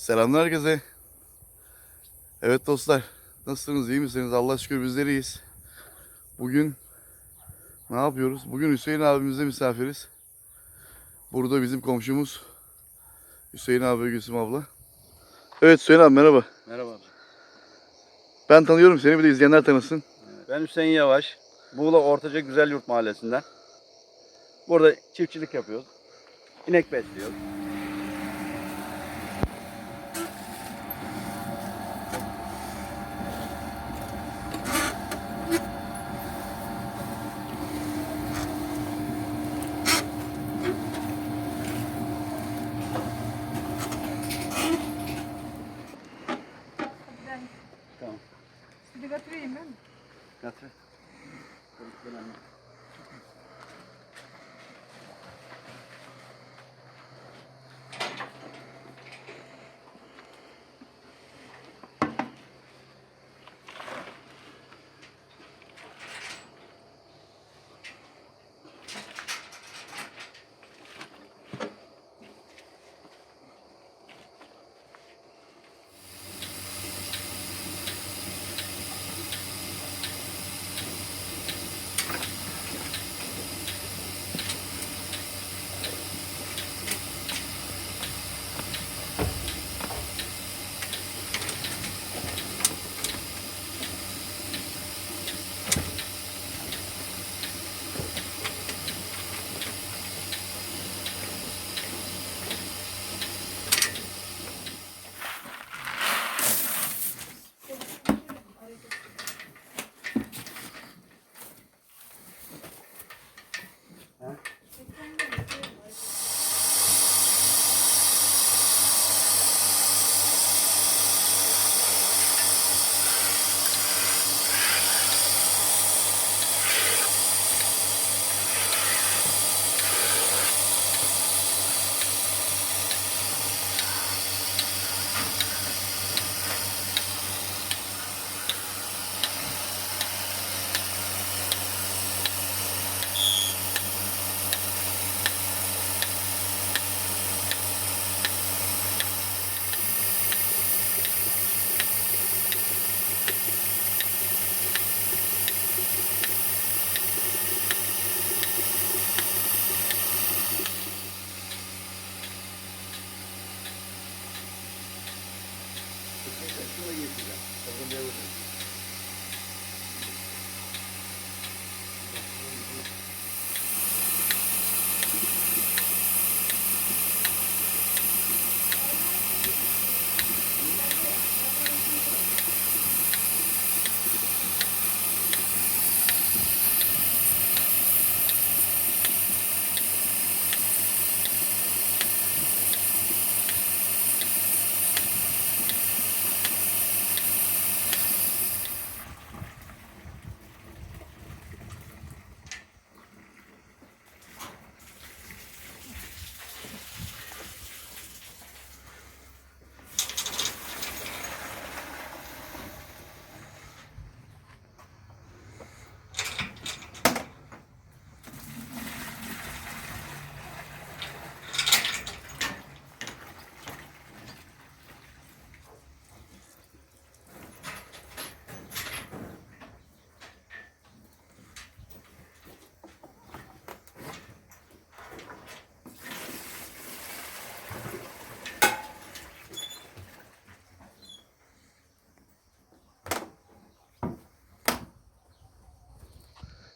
Selamlar herkese. Evet dostlar. Nasılsınız? iyi misiniz? Allah şükür bizler iyiyiz. Bugün ne yapıyoruz? Bugün Hüseyin abimizde misafiriz. Burada bizim komşumuz Hüseyin abi ve Gülsüm abla. Evet Hüseyin abi merhaba. Merhaba. Ben tanıyorum seni bir de izleyenler tanısın. Ben Hüseyin Yavaş. Buğla Ortaca Güzel Yurt Mahallesi'nden. Burada çiftçilik yapıyoruz. İnek besliyoruz.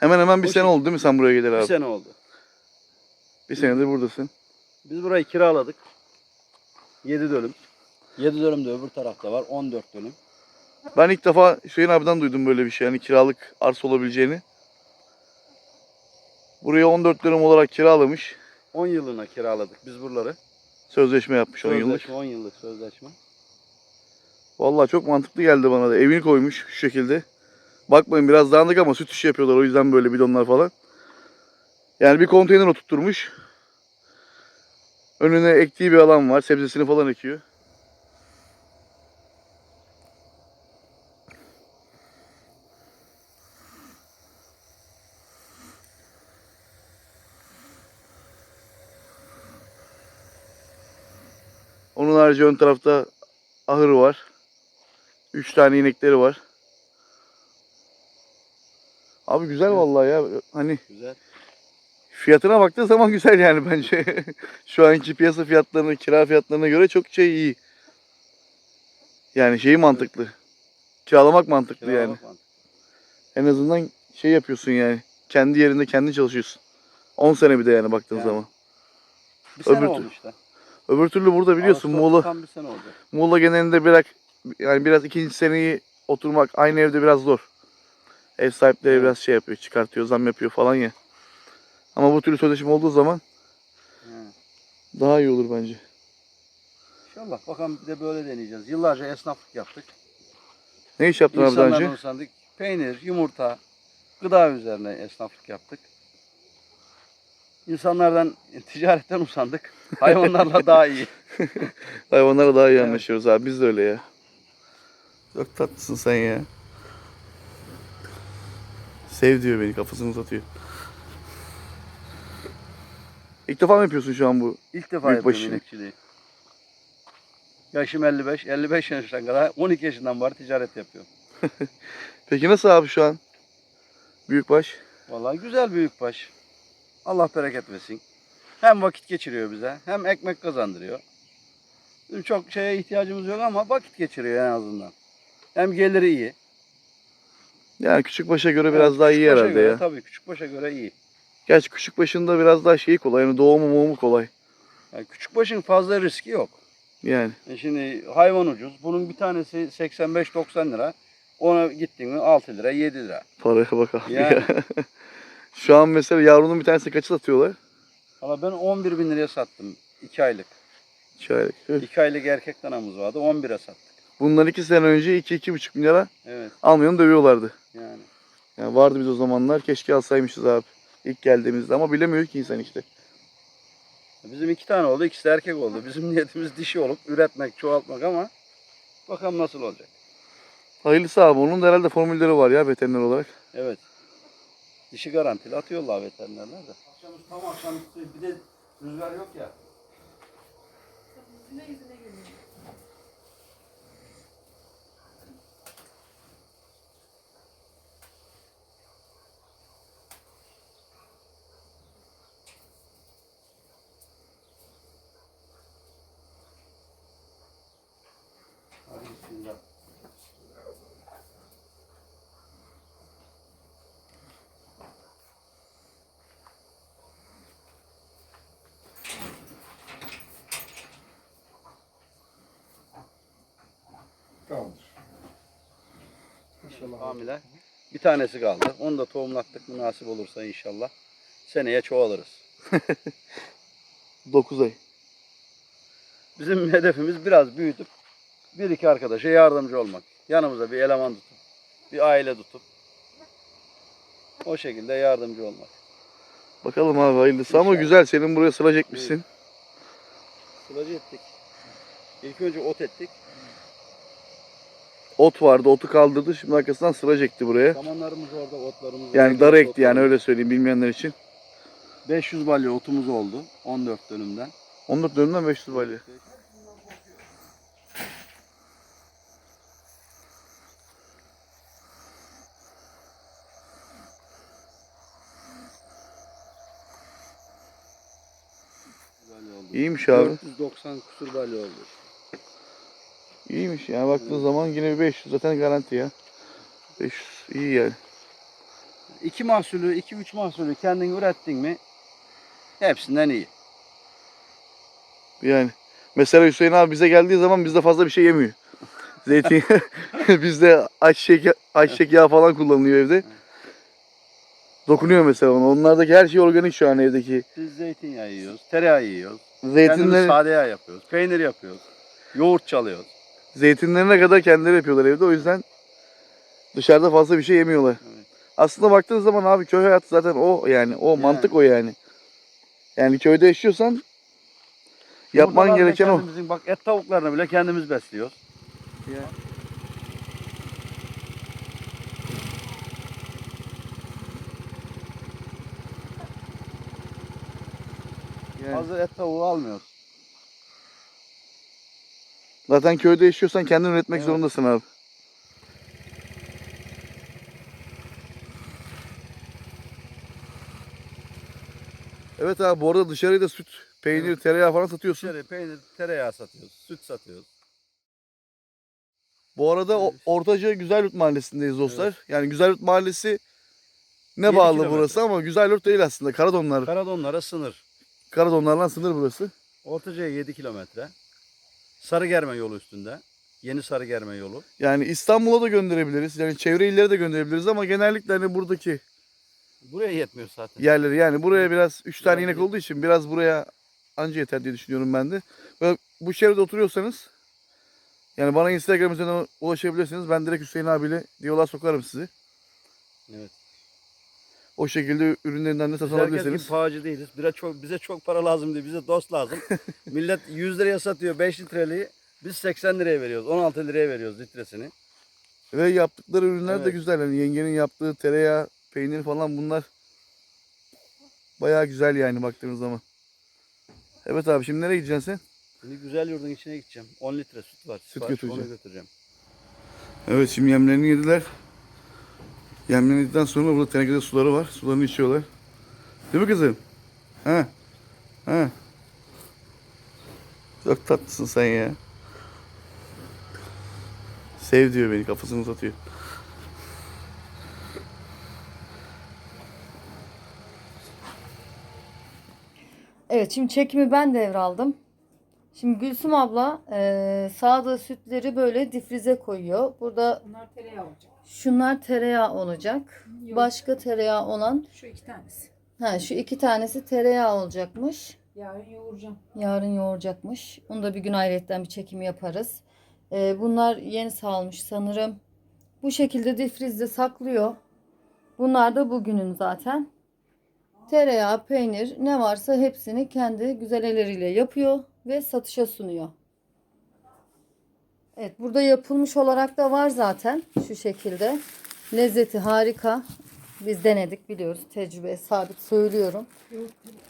Hemen hemen bir Hoş sene oldu değil mi sen buraya gelir Bir abi? sene oldu. Bir senedir buradasın. Biz burayı kiraladık. 7 dönüm. 7 dönüm de öbür tarafta var. 14 dönüm. Ben ilk defa Hüseyin abiden duydum böyle bir şey. Yani kiralık arsa olabileceğini. Buraya 14 dönüm olarak kiralamış. 10 yıllığına kiraladık biz buraları. Sözleşme yapmış 10 yıllık. Sözleşme 10 yıllık sözleşme. Vallahi çok mantıklı geldi bana da. Evini koymuş şu şekilde. Bakmayın biraz dağınık ama süt işi yapıyorlar. O yüzden böyle bidonlar falan. Yani bir konteyner oturtturmuş. Önüne ektiği bir alan var. Sebzesini falan ekiyor. Onun Onlarca ön tarafta ahırı var. Üç tane inekleri var. Abi güzel vallahi ya. Hani Güzel. fiyatına baktığın zaman güzel yani bence. Şu anki piyasa fiyatlarına, kira fiyatlarına göre çok şey iyi. Yani şeyi mantıklı. Kiralamak mantıklı yani. Kiralık mantık. En azından şey yapıyorsun yani. Kendi yerinde kendi çalışıyorsun. 10 sene bir de yani baktığın Yani. zaman. Bir sene Öbür tür- işte. Öbür türlü burada biliyorsun Ağustos Muğla. Muğla genelinde biraz yani biraz ikinci seneyi oturmak aynı evde biraz zor. Ev sahipleri biraz şey yapıyor, çıkartıyor, zam yapıyor falan ya. Ama bu türlü sözleşme olduğu zaman daha iyi olur bence. İnşallah bakalım bir de böyle deneyeceğiz. Yıllarca esnaflık yaptık. Ne iş yaptın abi daha önce? İnsanlardan usandık. Peynir, yumurta, gıda üzerine esnaflık yaptık. İnsanlardan, ticaretten usandık. Hayvanlarla daha iyi. Hayvanlara daha iyi anlaşıyoruz abi. Biz de öyle ya. Çok tatlısın sen ya. Sev diyor beni kafasını uzatıyor. İlk defa mı yapıyorsun şu an bu? İlk defa Büyük yapıyorum inekçiliği. Yaşım 55, 55 yaşından kadar 12 yaşından beri ticaret yapıyorum. Peki nasıl abi şu an? Büyükbaş. Vallahi güzel büyükbaş. Allah bereket versin. Hem vakit geçiriyor bize, hem ekmek kazandırıyor. Çok şeye ihtiyacımız yok ama vakit geçiriyor en azından. Hem geliri iyi. Yani küçükbaşa göre biraz daha iyi Küçükbaşa herhalde göre, ya. Tabii küçükbaşa göre iyi. Gerçi küçükbaşında biraz daha şeyi kolay. Yani doğumu muğumu kolay. Yani küçükbaşın fazla riski yok. Yani. E şimdi hayvan ucuz. Bunun bir tanesi 85-90 lira. Ona gittin mi 6 lira 7 lira. Paraya bak abi Yani. ya. Şu an mesela yavrunun bir tanesi kaçı satıyorlar? Valla ben 11 bin liraya sattım. 2 aylık. İki aylık. Tüh. 2 aylık erkek danamız vardı. 11'e sattık. Bunlar iki sene önce 2-2,5 bin lira Evet almayanı dövüyorlardı. Yani. Yani vardı biz o zamanlar. Keşke alsaymışız abi. İlk geldiğimizde ama bilemiyor ki insan işte. Bizim iki tane oldu. ikisi de erkek oldu. Bizim niyetimiz dişi olup üretmek, çoğaltmak ama bakalım nasıl olacak. Hayırlısı abi. Onun da herhalde formülleri var ya veteriner olarak. Evet. Dişi garantili atıyorlar veterinerler de. Akşamüstü tam akşamüstü bir de rüzgar yok ya. Yüzüne Tamamdır. İnşallah. Hamile. Bir tanesi kaldı. Onu da tohumlattık mı nasip olursa inşallah. Seneye çoğalırız. 9 ay. Bizim hedefimiz biraz büyütüp bir iki arkadaşa yardımcı olmak. Yanımıza bir eleman tutup, bir aile tutup o şekilde yardımcı olmak. Bakalım abi hayırlısı ama İnşallah. güzel. Senin buraya sıra çekmişsin. Sılacı ettik. İlk önce ot ettik. Ot vardı. Otu kaldırdı. Şimdi arkasından sıra çekti buraya. Samanlarımız orada, otlarımız Yani dar ekti yani öyle söyleyeyim bilmeyenler için. 500 balya otumuz oldu 14 dönümden. 14 dönümden 500 balya. İyiymiş abi. 490 kusur balya oldu. İyiymiş yani baktığın zaman yine bir 500 zaten garanti ya. 500 iyi yani. İki mahsulü, iki üç mahsulü kendin ürettin mi hepsinden iyi. Yani mesela Hüseyin abi bize geldiği zaman bizde fazla bir şey yemiyor. Zeytin bizde ayçiçek, ayçiçek yağı falan kullanılıyor evde. Dokunuyor mesela ona. Onlardaki her şey organik şu an evdeki. Biz zeytinyağı yiyoruz, tereyağı yiyoruz. Kendimiz Zeytinler, sade yağ yapıyoruz, peynir yapıyoruz, yoğurt çalıyoruz. Zeytinlerine kadar kendileri yapıyorlar evde. O yüzden dışarıda fazla bir şey yemiyorlar. Evet. Aslında baktığın zaman abi köy hayatı zaten o yani. O Yani. mantık o yani. Yani köyde yaşıyorsan yapman gereken o. kendimizin, Bak et tavuklarını bile kendimiz besliyoruz. Yani. Hazır et tavuğu almıyoruz. Zaten köyde yaşıyorsan kendin üretmek Evet. zorundasın abi. Evet abi bu arada dışarıda süt, peynir, tereyağı falan satıyorsun. Dışarı peynir, tereyağı satıyoruz, süt satıyoruz. Bu arada Evet. Ortaca Güzelyurt Mahallesi'ndeyiz dostlar. Yani Güzelyurt Mahallesi ne bağlı kilometre. burası ama Güzelyurt değil aslında. Karadonlar. Karadonlara sınır. Karadonlarla sınır burası. Ortaca'ya 7 kilometre. Sarıgerme yolu üstünde. Yeni Sarıgerme yolu. Yani İstanbul'a da gönderebiliriz. Yani çevre illere de gönderebiliriz ama genellikle hani buradaki Buraya yetmiyor zaten. yerleri yani buraya biraz 3 tane Biraz inek olduğu için biraz buraya anca yeter diye düşünüyorum ben de. Ve bu çevrede oturuyorsanız yani bana Instagram üzerinden ulaşabilirsiniz. Ben direkt Hüseyin abiyle diyaloğa sokarım sizi. Evet. O şekilde ürünlerinden de satın Biz herkes alabilirsiniz. pahacı değiliz. Bize çok, bize çok para lazım değil. Bize dost lazım. Millet 100 liraya satıyor 5 litreliği. Biz 80 liraya veriyoruz. 16 liraya veriyoruz litresini. Ve yaptıkları ürünler de Evet. güzel. Yani yengenin yaptığı tereyağı, peynir falan bunlar bayağı güzel yani baktığınız zaman. Evet abi şimdi nereye gideceksin sen? Şimdi güzel yurdun içine gideceğim. 10 litre süt var. Sipariş, götüreceğim. Onu götüreceğim. Evet şimdi yemlerini yediler. Yemlerini yedikten sonra burada tenekede suları var. Sularını içiyorlar. Değil mi kızım? Ha? Ha? Çok tatlısın sen ya. Sev diyor beni kafasını uzatıyor. Evet şimdi çekimi ben devraldım. Şimdi Gülsüm abla eee sağdığı sütleri böyle difrize koyuyor. Burada Bunlar tereyağı olacak. Şunlar tereyağı olacak. Yok. Başka tereyağı olan Şu iki tanesi. ha şu iki tanesi tereyağı olacakmış. Yarın yoğuracağım. Yarın yoğuracakmış. Onu da bir gün ayrıyetten bir çekim yaparız. Eee, bunlar yeni salmış sanırım. Bu şekilde difrizde saklıyor. Bunlar da bugünün zaten. Tereyağı, peynir ne varsa hepsini kendi güzel elleriyle yapıyor ve satışa sunuyor. Evet burada yapılmış olarak da var zaten şu şekilde. Lezzeti harika. Biz denedik biliyoruz tecrübe sabit söylüyorum. Yoğurt tereyağı.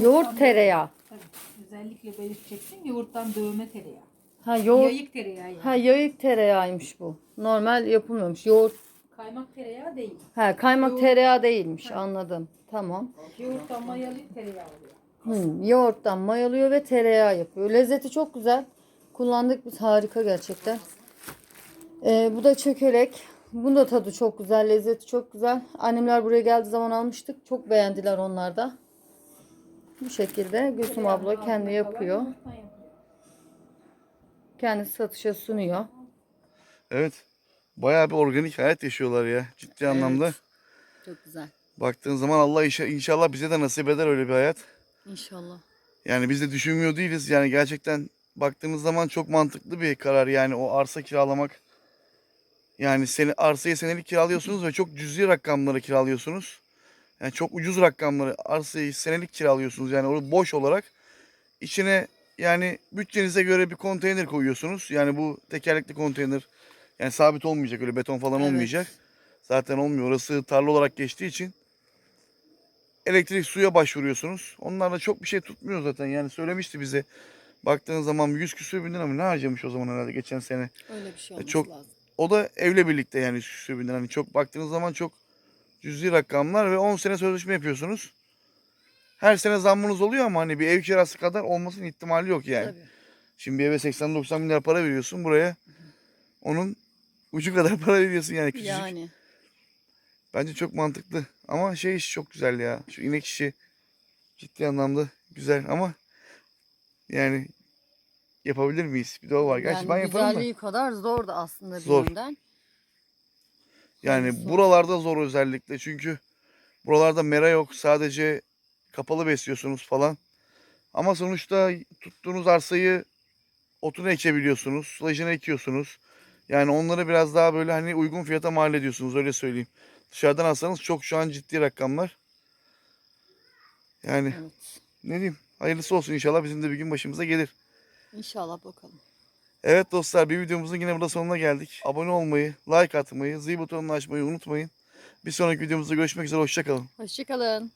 Yoğurt tereyağı. Tabii, özellikle belirteceksin. Yoğurttan dövme tereyağı. Ha yoğurt Yayık tereyağı yani. Ha yayık tereyağıymış bu. Normal yapılmıyormuş. Yoğurt. Kaymak tereyağı değil. Ha kaymak Yoğurt. tereyağı değilmiş. Ha. Anladım. Tamam. Yoğurttan mayalı tereyağı oluyor. Hmm, yoğurttan mayalıyor ve tereyağı yapıyor. Lezzeti çok güzel. Kullandık biz harika gerçekten. Ee, bu da çökelek. Bunun da tadı çok güzel. Lezzeti çok güzel. Annemler buraya geldiği zaman almıştık. Çok beğendiler onlar da. Bu şekilde Gülsüm abla kendi yapıyor. Kendisi satışa sunuyor. Evet. Bayağı bir organik hayat yaşıyorlar ya. Ciddi anlamda. Çok güzel. Baktığın zaman Allah inşa- inşallah bize de nasip eder öyle bir hayat. İnşallah. Yani biz de düşünmüyor değiliz. Yani gerçekten baktığımız zaman çok mantıklı bir karar. Yani o arsa kiralamak. Yani seni arsayı senelik kiralıyorsunuz ve çok cüzi rakamlara kiralıyorsunuz. Yani çok ucuz rakamları arsayı senelik kiralıyorsunuz. Yani orada boş olarak içine yani bütçenize göre bir konteyner koyuyorsunuz. Yani bu tekerlekli konteyner yani sabit olmayacak öyle beton falan Evet. olmayacak. Zaten olmuyor. Orası tarla olarak geçtiği için elektrik suya başvuruyorsunuz. Onlar da çok bir şey tutmuyor zaten. Yani söylemişti bize. Baktığın zaman 100 küsür bin lira mı ne harcamış o zaman herhalde geçen sene. Öyle bir şey olması çok- O da evle birlikte yani 100 küsür bin lira. Hani çok baktığınız zaman çok cüzi rakamlar ve 10 sene sözleşme yapıyorsunuz. Her sene zammınız oluyor ama hani bir ev kirası kadar olmasının ihtimali yok yani. Tabii. Şimdi bir eve 80-90 bin lira para veriyorsun buraya. Onun ucu kadar para veriyorsun yani küçücük. Yani. Bence çok mantıklı. Ama şey işi çok güzel ya. Şu inek işi ciddi anlamda güzel ama yani yapabilir miyiz? Bir de o var. Gerçi yani ben yaparım da. güzelliği kadar zor da aslında bir Zor. yönden. Yani zor. buralarda zor özellikle. Çünkü buralarda mera yok. Sadece kapalı besliyorsunuz falan. Ama sonuçta tuttuğunuz arsayı otunu ekebiliyorsunuz. Sulajını ekiyorsunuz. Yani onları biraz daha böyle hani uygun fiyata mal ediyorsunuz öyle söyleyeyim. Dışarıdan alsanız çok şu an ciddi rakamlar. Yani Evet. ne diyeyim hayırlısı olsun inşallah bizim de bir gün başımıza gelir. İnşallah bakalım. Evet dostlar bir videomuzun yine burada sonuna geldik. Abone olmayı, like atmayı, zil butonunu açmayı unutmayın. Bir sonraki videomuzda görüşmek üzere hoşçakalın. Hoşçakalın.